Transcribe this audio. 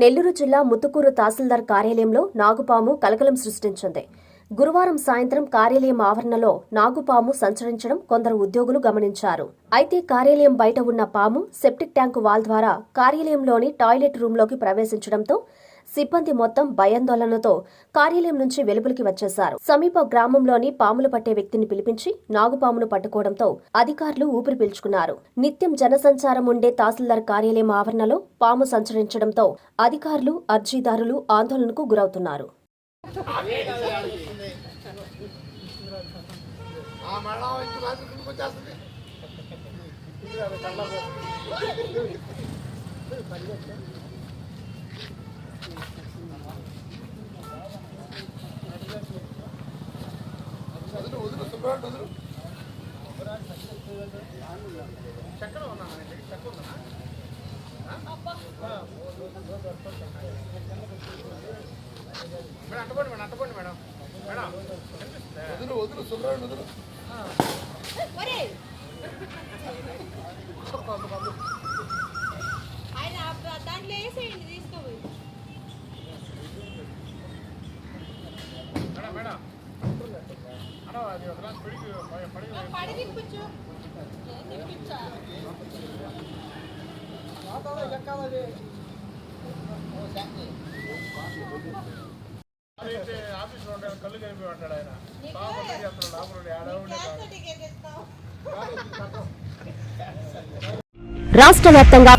నెల్లూరు జిల్లా ముత్తుకూరు తహసీల్దార్ కార్యాలయంలో నాగుపాము కలకలం సృష్టించింది. గురువారం సాయంత్రం కార్యాలయం ఆవరణలో నాగుపాము సంచరించడం కొందరు ఉద్యోగులు గమనించారు. అయితే కార్యాలయం బయట ఉన్న పాము సెప్టిక్ ట్యాంకు వాల్ ద్వారా కార్యాలయంలోని టాయిలెట్ రూంలోకి ప్రవేశించడంతో సిబ్బంది మొత్తం భయాందోళనతో కార్యాలయం నుంచి వెలుపలికి వచ్చేశారు. సమీప గ్రామంలోని పాములు పట్టే వ్యక్తిని పిలిపించి నాగుపామును పట్టుకోవడంతో అధికారులు ఊపిరి పీల్చుకున్నారు. నిత్యం జనసంచారం ఉండే తహసీల్దార్ కార్యాలయం ఆవరణలో పాము సంచరించడంతో అధికారులు అర్జీదారులు ఆందోళనకు గురవుతున్నారు. ఆ మేడం ఇంటి రాత్రి కిందకి వచ్చేస్తుంది వదులు వదులు సుబ్రహ్మణ్యం వదులు చక్కెర ఉన్నా చక్కెర ఉందా మేడం అట్టపండి మేడం మేడం వదులు వదులు సుబ్రాడు వదులు. ఆఫీస్లో ఉంటాడు కళ్ళు కలిపి అంటాడు ఆయన బాగా చేస్తున్నాడు లోపల ఉండి, రాష్ట్ర వ్యాప్తంగా